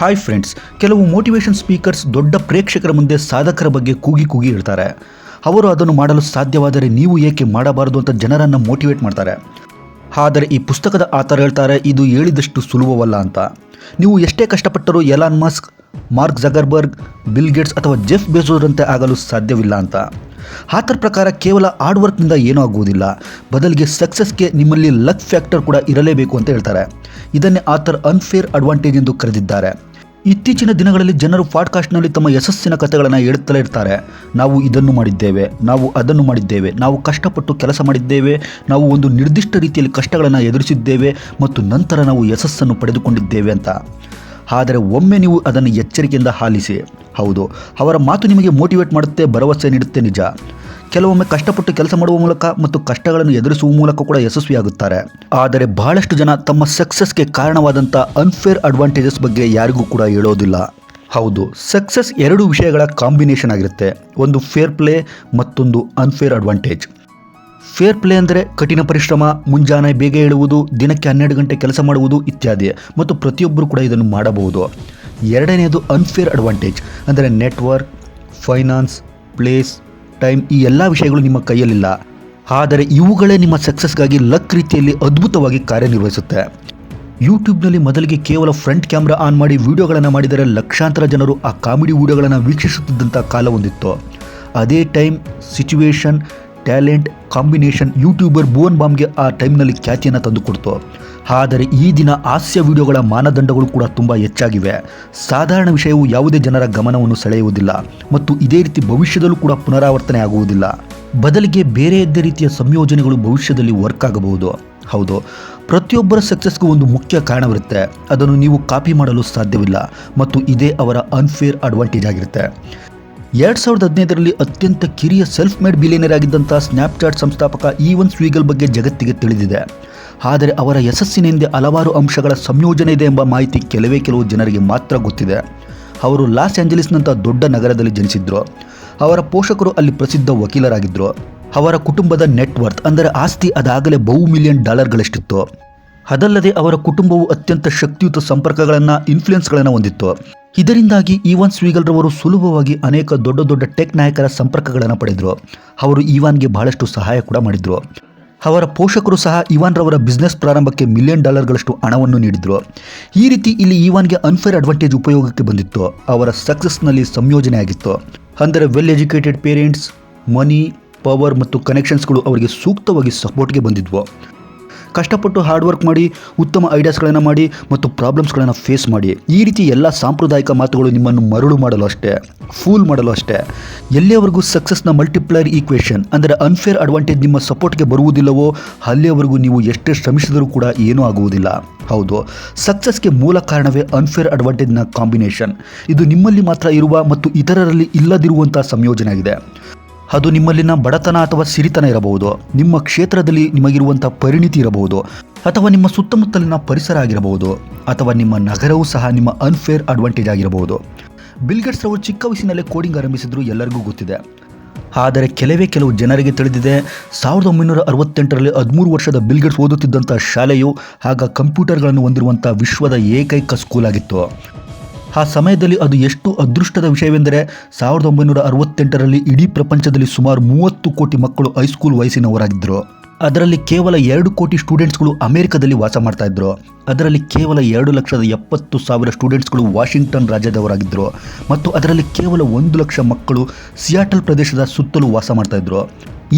Hi friends ಕೆಲವು motivation speakers ದೊಡ್ಡ ಪ್ರೇಕ್ಷಕರ ಮುಂದೆ ಸಾಧಕರ ಬಗ್ಗೆ ಕೂಗಿ ಕೂಗಿ ಇರ್ತಾರೆ ಅವರು ಅದನ್ನು ಮಾಡಲು ಸಾಧ್ಯವಾದರೆ ನೀವು ಏಕೆ ಮಾಡಬಾರದು ಅಂತ ಜನರನ್ನು ಮೋಟಿವೇಟ್ ಮಾಡ್ತಾರೆ. ಆದರೆ ಈ ಪುಸ್ತಕದ ಆತರ ಹೇಳ್ತಾರೆ, ಇದು ಹೇಳಿದಷ್ಟು ಸುಲಭವಲ್ಲ ಅಂತ. ನೀವು ಎಷ್ಟೇ ಕಷ್ಟಪಟ್ಟರೂ Elon Musk Mark Zuckerberg Bill Gates ಅಥವಾ ಜೆಫ್ ಬೆಜೋರಂತೆ ಆಗಲು ಸಾಧ್ಯವಿಲ್ಲ ಅಂತ. ಆತರ ಪ್ರಕಾರ ಕೇವಲ ಹಾರ್ಡ್ ವರ್ಕ್ನಿಂದ ಏನೂ ಆಗುವುದಿಲ್ಲ. ಬದಲಿಗೆ ಸಕ್ಸಸ್ಗೆ ನಿಮ್ಮಲ್ಲಿ ಲಕ್ ಫ್ಯಾಕ್ಟರ್ ಕೂಡ ಇರಲೇಬೇಕು ಅಂತ ಹೇಳ್ತಾರೆ. ಇದನ್ನೇ ಆತರ್ ಅನ್ಫೇರ್ ಅಡ್ವಾಂಟೇಜ್ ಎಂದು ಕರೆದಿದ್ದಾರೆ. ಇತ್ತೀಚಿನ ದಿನಗಳಲ್ಲಿ ಜನರು ಪಾಡ್ಕಾಸ್ಟ್ನಲ್ಲಿ ತಮ್ಮ ಯಶಸ್ಸಿನ ಕಥೆಗಳನ್ನು ಹೇಳುತ್ತಲೇ ಇರ್ತಾರೆ. ನಾವು ಇದನ್ನು ಮಾಡಿದ್ದೇವೆ, ನಾವು ಅದನ್ನು ಮಾಡಿದ್ದೇವೆ, ನಾವು ಕಷ್ಟಪಟ್ಟು ಕೆಲಸ ಮಾಡಿದ್ದೇವೆ, ನಾವು ಒಂದು ನಿರ್ದಿಷ್ಟ ರೀತಿಯಲ್ಲಿ ಕಷ್ಟಗಳನ್ನು ಎದುರಿಸಿದ್ದೇವೆ ಮತ್ತು ನಂತರ ನಾವು ಯಶಸ್ಸನ್ನು ಪಡೆದುಕೊಂಡಿದ್ದೇವೆ ಅಂತ. ಆದರೆ ಒಮ್ಮೆ ನೀವು ಅದನ್ನು ಎಚ್ಚರಿಕೆಯಿಂದ ಆಲಿಸಿ. ಹೌದು, ಅವರ ಮಾತು ನಿಮಗೆ ಮೋಟಿವೇಟ್ ಮಾಡುತ್ತೆ, ಭರವಸೆ ನೀಡುತ್ತೆ ನಿಜ. ಕೆಲವೊಮ್ಮೆ ಕಷ್ಟಪಟ್ಟು ಕೆಲಸ ಮಾಡುವ ಮೂಲಕ ಮತ್ತು ಕಷ್ಟಗಳನ್ನು ಎದುರಿಸುವ ಮೂಲಕ ಕೂಡ ಯಶಸ್ವಿಯಾಗುತ್ತಾರೆ. ಆದರೆ ಬಹಳಷ್ಟು ಜನ ತಮ್ಮ ಸಕ್ಸಸ್ಗೆ ಕಾರಣವಾದಂಥ ಅನ್ಫೇರ್ ಅಡ್ವಾಂಟೇಜಸ್ ಬಗ್ಗೆ ಯಾರಿಗೂ ಕೂಡ ಹೇಳೋದಿಲ್ಲ. ಹೌದು ಸಕ್ಸಸ್ ಎರಡು ವಿಷಯಗಳ ಕಾಂಬಿನೇಷನ್ ಆಗಿರುತ್ತೆ. ಒಂದು ಫೇರ್ ಪ್ಲೇ ಮತ್ತೊಂದು ಅನ್ಫೇರ್ ಅಡ್ವಾಂಟೇಜ್ ಫೇರ್ ಪ್ಲೇ ಅಂದರೆ ಕಠಿಣ ಪರಿಶ್ರಮ, ಮುಂಜಾನೆ ಬೇಗ ಏಳುವುದು, ದಿನಕ್ಕೆ ಹನ್ನೆರಡು ಗಂಟೆ ಕೆಲಸ ಮಾಡುವುದು ಇತ್ಯಾದಿ ಮತ್ತು ಪ್ರತಿಯೊಬ್ಬರು ಕೂಡ ಇದನ್ನು ಮಾಡಬಹುದು. ಎರಡನೆಯದು ಅನ್ಫೇರ್ ಅಡ್ವಾಂಟೇಜ್ ಅಂದರೆ ನೆಟ್ವರ್ಕ್ ಫೈನಾನ್ಸ್ ಪ್ಲೇಸ್ ಟೈಮ್ ಈ ಎಲ್ಲ ವಿಷಯಗಳು ನಿಮ್ಮ ಕೈಯಲ್ಲಿಲ್ಲ. ಆದರೆ ಇವುಗಳೇ ನಿಮ್ಮ ಸಕ್ಸಸ್ಗಾಗಿ ಲಕ್ ರೀತಿಯಲ್ಲಿ ಅದ್ಭುತವಾಗಿ ಕಾರ್ಯನಿರ್ವಹಿಸುತ್ತೆ. ಯೂಟ್ಯೂಬ್ನಲ್ಲಿ ಮೊದಲಿಗೆ ಕೇವಲ ಫ್ರಂಟ್ ಕ್ಯಾಮ್ರಾ ಆನ್ ಮಾಡಿ ವಿಡಿಯೋಗಳನ್ನು ಮಾಡಿದರೆ ಲಕ್ಷಾಂತರ ಜನರು ಆ ಕಾಮಿಡಿ ವಿಡಿಯೋಗಳನ್ನು ವೀಕ್ಷಿಸುತ್ತಿದ್ದಂಥ ಕಾಲ ಹೊಂದಿತ್ತು ಅದೇ time situation talent combination YouTuber ಬೋನ್ ಬಾಮ್ಗೆ ಆ ಟೈಮ್ನಲ್ಲಿ ಖ್ಯಾತಿಯನ್ನು ತಂದುಕೊಡ್ತು. ಆದರೆ ಈ ದಿನ ಹಾಸ್ಯ ವಿಡಿಯೋಗಳ ಮಾನದಂಡಗಳು ಕೂಡ ತುಂಬ ಹೆಚ್ಚಾಗಿವೆ. ಸಾಧಾರಣ ವಿಷಯವು ಯಾವುದೇ ಜನರ ಗಮನವನ್ನು ಸೆಳೆಯುವುದಿಲ್ಲ ಮತ್ತು ಇದೇ ರೀತಿ ಭವಿಷ್ಯದಲ್ಲೂ ಕೂಡ ಪುನರಾವರ್ತನೆ ಆಗುವುದಿಲ್ಲ. ಬದಲಿಗೆ ಬೇರೆಯದ್ದೇ ರೀತಿಯ ಸಂಯೋಜನೆಗಳು ಭವಿಷ್ಯದಲ್ಲಿ ವರ್ಕ್ ಆಗಬಹುದು. ಹೌದು, ಪ್ರತಿಯೊಬ್ಬರ ಸಕ್ಸಸ್ಗೂ ಒಂದು ಮುಖ್ಯ ಕಾರಣವಿರುತ್ತೆ. ಅದನ್ನು ನೀವು ಕಾಪಿ ಮಾಡಲು ಸಾಧ್ಯವಿಲ್ಲ ಮತ್ತು ಇದೇ ಅವರ ಅನ್ಫೇರ್ ಅಡ್ವಾಂಟೇಜ್ ಆಗಿರುತ್ತೆ. ಎರಡು ಸಾವಿರದ ಹದಿನೈದರಲ್ಲಿ ಅತ್ಯಂತ ಕಿರಿಯ ಸೆಲ್ಫ್ ಮೇಡ್ ಬಿಲಿಯನರ್ ಆಗಿದ್ದಂಥ ಸ್ನ್ಯಾಪ್ಚಾಟ್ ಸಂಸ್ಥಾಪಕ ಈವನ್ ಸ್ವೀಗಲ್ ಬಗ್ಗೆ ಜಗತ್ತಿಗೆ ತಿಳಿದಿದೆ. ಆದರೆ ಅವರ ಯಶಸ್ಸಿನಿಂದ ಹಲವಾರು ಅಂಶಗಳ ಸಂಯೋಜನೆ ಇದೆ ಎಂಬ ಮಾಹಿತಿ ಕೆಲವೇ ಕೆಲವು ಜನರಿಗೆ ಮಾತ್ರ ಗೊತ್ತಿದೆ. ಅವರು ಲಾಸ್ ಏಂಜಲೀಸ್ನಂಥ ದೊಡ್ಡ ನಗರದಲ್ಲಿ ಜನಿಸಿದ್ರು. ಅವರ ಪೋಷಕರು ಅಲ್ಲಿ ಪ್ರಸಿದ್ಧ ವಕೀಲರಾಗಿದ್ದರು ಅವರ ಕುಟುಂಬದ ನೆಟ್ವರ್ತ್ ಅಂದರೆ ಆಸ್ತಿ ಅದಾಗಲೇ ಬಹು ಮಿಲಿಯನ್ ಡಾಲರ್ಗಳಷ್ಟಿತ್ತು. ಅದಲ್ಲದೆ ಅವರ ಕುಟುಂಬವು ಅತ್ಯಂತ ಶಕ್ತಿಯುತ ಸಂಪರ್ಕಗಳನ್ನು ಇನ್ಫ್ಲುಯೆನ್ಸ್ಗಳನ್ನು ಹೊಂದಿತ್ತು. ಇದರಿಂದಾಗಿ ಈವಾನ್ ಸ್ವೀಗಲ್ರವರು ಸುಲಭವಾಗಿ ಅನೇಕ ದೊಡ್ಡ ದೊಡ್ಡ ಟೆಕ್ ನಾಯಕರ ಸಂಪರ್ಕಗಳನ್ನು ಪಡೆದರು. ಅವರು ಈವಾನ್ಗೆ ಬಹಳಷ್ಟು ಸಹಾಯ ಕೂಡ ಮಾಡಿದರು. ಅವರ ಪೋಷಕರು ಸಹ ಇವಾನ್ ರವರ ಬಿಸ್ನೆಸ್ ಪ್ರಾರಂಭಕ್ಕೆ ಮಿಲಿಯನ್ ಡಾಲರ್ಗಳಷ್ಟು ಹಣವನ್ನು ನೀಡಿದರು. ಈ ರೀತಿ ಇಲ್ಲಿ ಇವಾನ್ಗೆ ಅನ್ಫೇರ್ ಅಡ್ವಾಂಟೇಜ್ ಉಪಯೋಗಕ್ಕೆ ಬಂದಿತ್ತು. ಅವರ ಸಕ್ಸಸ್ನಲ್ಲಿ ಸಂಯೋಜನೆ ಆಗಿತ್ತು. ಅಂದರೆ well educated parents money power ಮತ್ತು ಕನೆಕ್ಷನ್ಸ್ಗಳು ಅವರಿಗೆ ಸೂಕ್ತವಾಗಿ ಸಪೋರ್ಟ್ಗೆ ಬಂದಿದ್ವು. ಕಷ್ಟಪಟ್ಟು ಹಾರ್ಡ್ ವರ್ಕ್ ಮಾಡಿ, ಉತ್ತಮ ಐಡಿಯಾಸ್ಗಳನ್ನು ಮಾಡಿ ಮತ್ತು ಪ್ರಾಬ್ಲಮ್ಸ್ಗಳನ್ನು ಫೇಸ್ ಮಾಡಿ. ಈ ರೀತಿ ಎಲ್ಲ ಸಾಂಪ್ರದಾಯಿಕ ಮಾತುಗಳು ನಿಮ್ಮನ್ನು ಮರಳು ಮಾಡಲು ಅಷ್ಟೇ ಫೂಲ್ ಮಾಡಲು ಅಷ್ಟೇ. ಎಲ್ಲಿಯವರೆಗೂ ಸಕ್ಸಸ್ನ ಮಲ್ಟಿಪ್ಲೈರ್ ಈಕ್ವೇಷನ್ ಅಂದರೆ ಅನ್ಫೇರ್ ಅಡ್ವಾಂಟೇಜ್ ನಿಮ್ಮ ಸಪೋರ್ಟ್ಗೆ ಬರುವುದಿಲ್ಲವೋ, ಅಲ್ಲಿಯವರೆಗೂ ನೀವು ಎಷ್ಟೇ ಶ್ರಮಿಸಿದರೂ ಕೂಡ ಏನೂ ಆಗುವುದಿಲ್ಲ. ಹೌದು ಸಕ್ಸಸ್ಗೆ ಮೂಲ ಕಾರಣವೇ ಅನ್ಫೇರ್ ಅಡ್ವಾಂಟೇಜ್ನ ಕಾಂಬಿನೇಷನ್ ಇದು ನಿಮ್ಮಲ್ಲಿ ಮಾತ್ರ ಇರುವ ಮತ್ತು ಇತರರಲ್ಲಿ ಇಲ್ಲದಿರುವಂಥ ಸಂಯೋಜನೆ ಆಗಿದೆ. ಅದು ನಿಮ್ಮಲ್ಲಿನ ಬಡತನ ಅಥವಾ ಸಿರಿತನ ಇರಬಹುದು. ನಿಮ್ಮ ಕ್ಷೇತ್ರದಲ್ಲಿ ನಿಮಗಿರುವಂಥ ಪರಿಣಿತಿ ಇರಬಹುದು. ಅಥವಾ ನಿಮ್ಮ ಸುತ್ತಮುತ್ತಲಿನ ಪರಿಸರ ಆಗಿರಬಹುದು. ಅಥವಾ ನಿಮ್ಮ ನಗರವೂ ಸಹ ನಿಮ್ಮ ಅನ್ಫೇರ್ ಅಡ್ವಾಂಟೇಜ್ ಆಗಿರಬಹುದು. ಬಿಲ್ಗೇಟ್ಸ್ ಅವರು ಚಿಕ್ಕ ವಯಸ್ಸಿನಲ್ಲೇ ಕೋಡಿಂಗ್ ಆರಂಭಿಸಿದ್ರು ಎಲ್ಲರಿಗೂ ಗೊತ್ತಿದೆ. ಆದರೆ ಕೆಲವೇ ಕೆಲವು ಜನರಿಗೆ ತಿಳಿದಿದೆ, ಸಾವಿರದ ಒಂಬೈನೂರ ಅರವತ್ತೆಂಟರಲ್ಲಿ ಹದಿಮೂರು ವರ್ಷದ ಬಿಲ್ಗೇಟ್ಸ್ ಓದುತ್ತಿದ್ದಂಥ ಶಾಲೆಯು ಆಗ ಕಂಪ್ಯೂಟರ್ಗಳನ್ನು ಹೊಂದಿರುವಂಥ ವಿಶ್ವದ ಏಕೈಕ ಸ್ಕೂಲ್ ಆಗಿತ್ತು. ಆ ಸಮಯದಲ್ಲಿ ಅದು ಎಷ್ಟು ಅದೃಷ್ಟದ ವಿಷಯವೆಂದರೆ ಸಾವಿರದ ಒಂಬೈನೂರ ಅರವತ್ತೆಂಟರಲ್ಲಿ ಇಡೀ ಪ್ರಪಂಚದಲ್ಲಿ ಸುಮಾರು ಮೂವತ್ತು ಕೋಟಿ ಮಕ್ಕಳು ಹೈಸ್ಕೂಲ್ ವಯಸ್ಸಿನವರಾಗಿದ್ದರು. ಅದರಲ್ಲಿ ಕೇವಲ ಎರಡು ಕೋಟಿ ಸ್ಟೂಡೆಂಟ್ಸ್ಗಳು ಅಮೆರಿಕದಲ್ಲಿ ವಾಸ ಮಾಡ್ತಾ ಇದ್ರು. ಅದರಲ್ಲಿ ಕೇವಲ ಎರಡು ಲಕ್ಷದ ಎಪ್ಪತ್ತು ಸಾವಿರ ಸ್ಟೂಡೆಂಟ್ಸ್ಗಳು ವಾಷಿಂಗ್ಟನ್ ರಾಜ್ಯದವರಾಗಿದ್ದರು ಮತ್ತು ಅದರಲ್ಲಿ ಕೇವಲ ಒಂದು ಲಕ್ಷ ಮಕ್ಕಳು ಸಿಯಾಟಲ್ ಪ್ರದೇಶದ ಸುತ್ತಲೂ ವಾಸ ಮಾಡ್ತಾ ಇದ್ರು.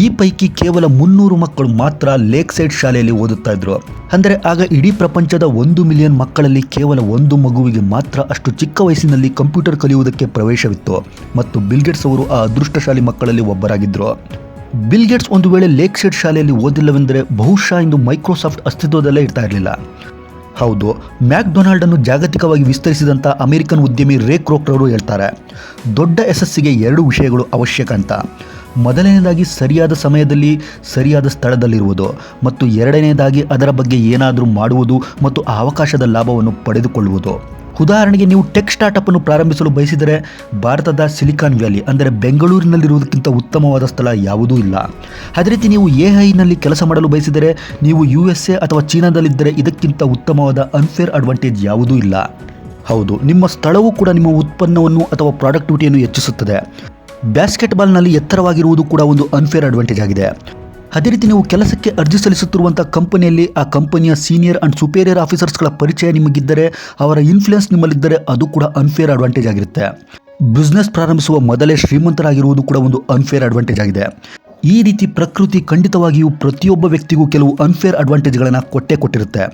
ಈ ಪೈಕಿ ಕೇವಲ ಮುನ್ನೂರು ಮಕ್ಕಳು ಮಾತ್ರ ಲೇಕ್ ಸೈಡ್ ಶಾಲೆಯಲ್ಲಿ ಓದುತ್ತಾ ಇದ್ರು. ಅಂದರೆ ಆಗ ಇಡೀ ಪ್ರಪಂಚದ ಒಂದು ಮಿಲಿಯನ್ ಮಕ್ಕಳಲ್ಲಿ ಕೇವಲ ಒಂದು ಮಗುವಿಗೆ ಮಾತ್ರ ಅಷ್ಟು ಚಿಕ್ಕ ವಯಸ್ಸಿನಲ್ಲಿ ಕಂಪ್ಯೂಟರ್ ಕಲಿಯುವುದಕ್ಕೆ ಪ್ರವೇಶವಿತ್ತು. ಮತ್ತು ಬಿಲ್ಗೇಟ್ಸ್ ಅವರು ಆ ಅದೃಷ್ಟಶಾಲಿ ಮಕ್ಕಳಲ್ಲಿ ಒಬ್ಬರಾಗಿದ್ದರು ಬಿಲ್ಗೇಟ್ಸ್ ಒಂದು ವೇಳೆ ಲೇಕ್ ಸೈಡ್ ಶಾಲೆಯಲ್ಲಿ ಓದಿಲ್ಲವೆಂದರೆ ಬಹುಶಃ ಇಂದು ಮೈಕ್ರೋಸಾಫ್ಟ್ ಅಸ್ತಿತ್ವದಲ್ಲೇ ಇರ್ತಾ ಇರಲಿಲ್ಲ ಹೌದು ಮ್ಯಾಕ್ಡೊನಾಲ್ಡ್ ಅನ್ನು ಜಾಗತಿಕವಾಗಿ ವಿಸ್ತರಿಸಿದಂಥ ಅಮೆರಿಕನ್ ಉದ್ಯಮಿ ರೇ ಕ್ರೋಕ್ರವರು ಹೇಳ್ತಾರೆ, ದೊಡ್ಡ ಯಶಸ್ಸಿಗೆ ಎರಡು ವಿಷಯಗಳು ಅವಶ್ಯಕ ಅಂತ. ಮೊದಲನೇದಾಗಿ ಸರಿಯಾದ ಸಮಯದಲ್ಲಿ ಸರಿಯಾದ ಸ್ಥಳದಲ್ಲಿರುವುದು ಮತ್ತು ಎರಡನೇದಾಗಿ ಅದರ ಬಗ್ಗೆ ಏನಾದರೂ ಮಾಡುವುದು ಮತ್ತು ಆ ಅವಕಾಶದ ಲಾಭವನ್ನು ಪಡೆದುಕೊಳ್ಳುವುದು. ಉದಾಹರಣೆಗೆ ನೀವು ಟೆಕ್ ಸ್ಟಾರ್ಟಪ್ ಅನ್ನು ಪ್ರಾರಂಭಿಸಲು ಬಯಸಿದರೆ ಭಾರತದ ಸಿಲಿಕಾನ್ ವ್ಯಾಲಿ, ಅಂದರೆ ಬೆಂಗಳೂರಿನಲ್ಲಿರುವುದಕ್ಕಿಂತ ಉತ್ತಮವಾದ ಸ್ಥಳ ಯಾವುದೂ ಇಲ್ಲ. ಅದೇ ರೀತಿ ನೀವು ಎ ಐನಲ್ಲಿ ಕೆಲಸ ಮಾಡಲು ಬಯಸಿದರೆ ನೀವು ಯು ಎಸ್ ಎ ಅಥವಾ ಚೀನಾದಲ್ಲಿದ್ದರೆ ಇದಕ್ಕಿಂತ ಉತ್ತಮವಾದ ಅನ್ಫೇರ್ ಅಡ್ವಾಂಟೇಜ್ ಯಾವುದೂ ಇಲ್ಲ. ಹೌದು, ನಿಮ್ಮ ಸ್ಥಳವು ಕೂಡ ನಿಮ್ಮ ಉತ್ಪನ್ನವನ್ನು ಅಥವಾ ಪ್ರಾಡಕ್ಟಿವಿಟಿಯನ್ನು ಹೆಚ್ಚಿಸುತ್ತದೆ. ಬ್ಯಾಸ್ಕೆಟ್ಬಾಲ್ನಲ್ಲಿ ಎತ್ತರವಾಗಿರುವುದು ಕೂಡ ಒಂದು ಅನ್ಫೇರ್ ಅಡ್ವಾಂಟೇಜ್ ಆಗಿದೆ. ಅದೇ ರೀತಿ ನೀವು ಕೆಲಸಕ್ಕೆ ಅರ್ಜಿ ಸಲ್ಲಿಸುತ್ತಿರುವಂಥ ಕಂಪನಿಯಲ್ಲಿ ಆ ಕಂಪನಿಯ ಸೀನಿಯರ್ ಆ್ಯಂಡ್ ಸುಪೀರಿಯರ್ ಆಫೀಸರ್ಸ್ಗಳ ಪರಿಚಯ ನಿಮಗಿದ್ದರೆ, ಅವರ ಇನ್ಫ್ಲುಯೆನ್ಸ್ ನಿಮ್ಮಲ್ಲಿದ್ದರೆ ಅದು ಕೂಡ ಅನ್ಫೇರ್ ಅಡ್ವಾಂಟೇಜ್ ಆಗಿರುತ್ತೆ. ಬಿಸ್ನೆಸ್ ಪ್ರಾರಂಭಿಸುವ ಮೊದಲೇ ಶ್ರೀಮಂತರಾಗಿರುವುದು ಕೂಡ ಒಂದು ಅನ್ಫೇರ್ ಅಡ್ವಾಂಟೇಜ್ ಆಗಿದೆ. ಈ ರೀತಿ ಪ್ರಕೃತಿ ಖಂಡಿತವಾಗಿಯೂ ಪ್ರತಿಯೊಬ್ಬ ವ್ಯಕ್ತಿಗೂ ಕೆಲವು ಅನ್ಫೇರ್ ಅಡ್ವಾಂಟೇಜ್ಗಳನ್ನು ಕೊಟ್ಟೇ ಕೊಟ್ಟಿರುತ್ತೆ.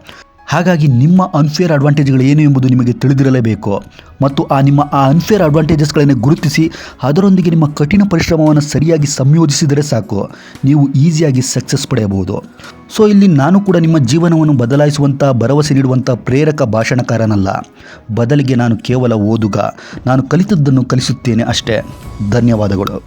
ಹಾಗಾಗಿ ನಿಮ್ಮ ಅನ್ಫೇರ್ ಅಡ್ವಾಂಟೇಜ್ಗಳು ಏನು ಎಂಬುದು ನಿಮಗೆ ತಿಳಿದಿರಲೇಬೇಕು. ಮತ್ತು ಆ ನಿಮ್ಮ ಆ ಅನ್ಫೇರ್ ಅಡ್ವಾಂಟೇಜಸ್ಗಳನ್ನು ಗುರುತಿಸಿ ಅದರೊಂದಿಗೆ ನಿಮ್ಮ ಕಠಿಣ ಪರಿಶ್ರಮವನ್ನು ಸರಿಯಾಗಿ ಸಂಯೋಜಿಸಿದರೆ ಸಾಕು. ನೀವು ಈಸಿಯಾಗಿ ಸಕ್ಸಸ್ ಪಡೆಯಬಹುದು. ಸೊ ಇಲ್ಲಿ ನಾನು ಕೂಡ ನಿಮ್ಮ ಜೀವನವನ್ನು ಬದಲಾಯಿಸುವಂಥ, ಭರವಸೆ ನೀಡುವಂಥ ಪ್ರೇರಕ ಭಾಷಣಕಾರನಲ್ಲ. ಬದಲಿಗೆ ನಾನು ಕೇವಲ ಓದುಗ. ನಾನು ಕಲಿತದ್ದನ್ನು ಕಲಿಸುತ್ತೇನೆ ಅಷ್ಟೇ. ಧನ್ಯವಾದಗಳು.